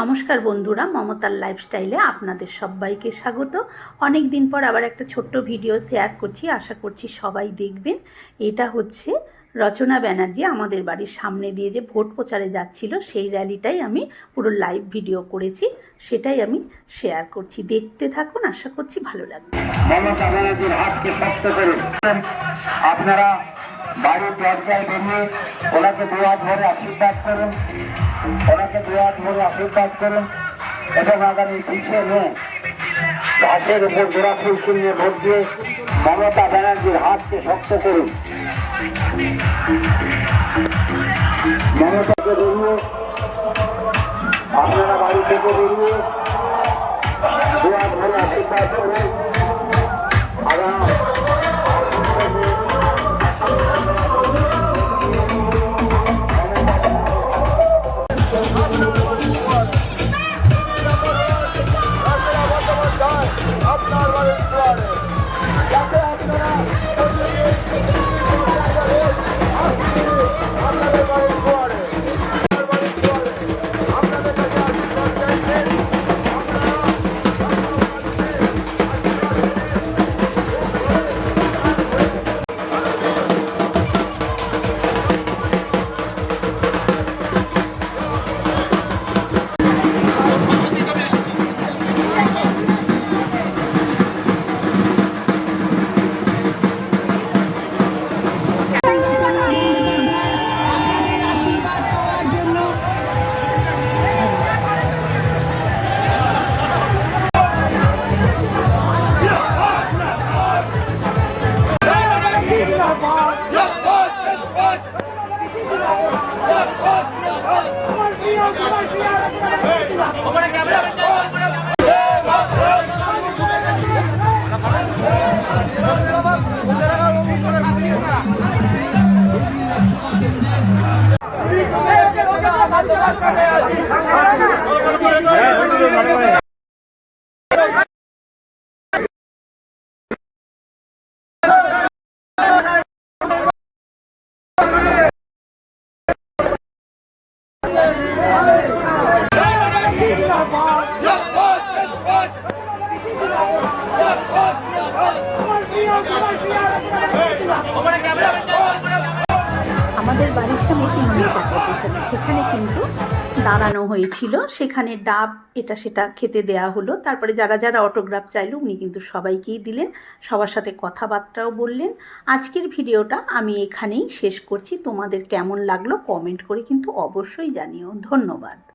নমস্কার বন্ধুরা, মমতার লাইফস্টাইলে আপনাদের সবাইকে স্বাগত। অনেক দিন পর আবার একটা ছোট্ট ভিডিও শেয়ার করছি, আশা করছি সবাই দেখবেন। এটা হচ্ছে রচনা ব্যানার্জি আমাদের বাড়ির সামনে দিয়ে যে ভোট প্রচারে যাচ্ছিল, সেই র্যালিটাই আমি পুরো লাইভ ভিডিও করেছি, সেটাই আমি শেয়ার করছি। দেখতে থাকুন, আশা করছি ভালো লাগবে। আপনারা বাড়ির দরজায় বেরিয়ে ওনাকে দুয়ার ধরে আশীর্বাদ করুন। ওনাকে দুয়ার ধরে আশীর্বাদ করুন এবং আগামী বিশে মে ঘাসের উপর গোড়া ফুল চিহ্নে ভোট দিয়ে মমতা ব্যানার্জির হাতকে শক্ত করুন। মমতাকে বেরিয়ে আপনারা বাড়ি থেকে বেরিয়ে দুয়ার ধরে আশীর্বাদ করুন। আমার প্রিয় আমার প্রিয় আমাদের বাড়ির সামনে কংগ্রেস আছে। সেখানে কিন্তু দাঁড়ানো হয়েছিল। সেখানে ডাব এটা সেটা খেতে দেয়া হলো। তারপরে যারা যারা অটোগ্রাফ চাইল, উনি কিন্তু সবাইকেই দিলেন। সবার সাথে কথাবার্তাও বললেন। আজকের ভিডিওটা আমি এখানেই শেষ করছি। তোমাদের কেমন লাগল কমেন্ট করে কিন্তু অবশ্যই জানিও। ধন্যবাদ।